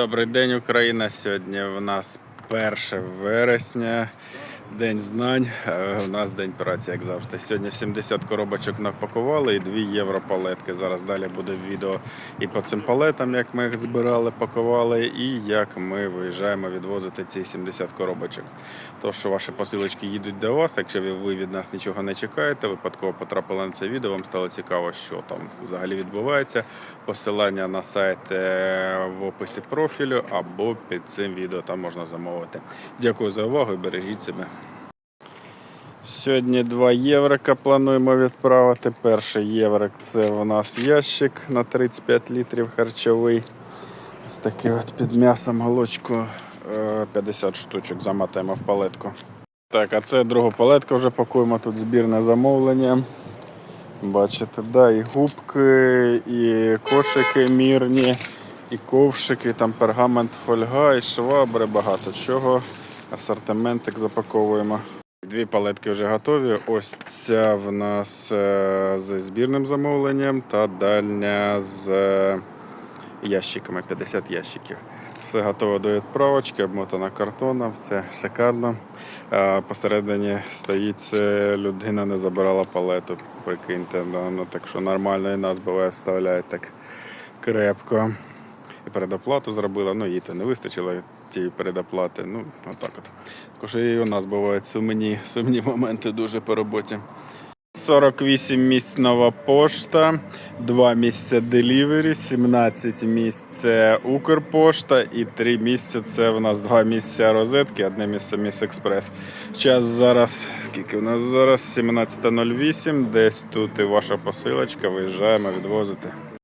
Добрий день, Україна. Сьогодні в нас 1 вересня, День знань. Е, У нас день праці, як завжди. Сьогодні 70 коробочок напакували і 2 євро палетки. Зараз далі буде відео і по цим палетам, як ми їх збирали, пакували, і як ми виїжджаємо відвозити ці 70 коробочок. То, що ваші посилочки їдуть до вас, якщо ви- ви від нас нічого не чекаєте, випадково потрапили на це відео, вам стало цікаво, що там взагалі відбувається. Посилання на сайт е, в описі профілю або під цим відео там можна замовити. Дякую за увагу і бережіть себе. Сьогодні 2 єврика плануємо відправити. Перший єврик це у нас ящик на 35 літрів харчовий. З такий от під м'ясом голочку е, 50 штучок замотаємо в палетку. Так, а це другу палетку вже пакуємо. Тут збірне замовлення. Бачите, да, і губки, і кошики мірні, і ковшики, там пергамент, фольга, і швабри, багато чого. Асортиментик запаковуємо. Дві палетки вже готові. Ось ця в нас е, з збірним замовленням та дальня з е, ящиками, 50 ящиків. Все готово до відправочки, обмотано картоном, все шикарно. Е, Посередині стоїть людина, не забирала палету. Прикиньте, ну, так що нормально і нас буває вставляють так крепко. І передоплату зробила, ну їй то не вистачило тієї передоплати. Ну, отак от. Також і у нас бувають сумні, сумні моменти дуже по роботі. 48 місць нова пошта, 2 місця делівері, 17 місць Укрпошта і 3 місця це в нас 2 місця розетки, одне місце Міс Експрес. Час зараз, скільки у нас зараз? 17.08, десь тут і ваша посилочка, виїжджаємо відвозити.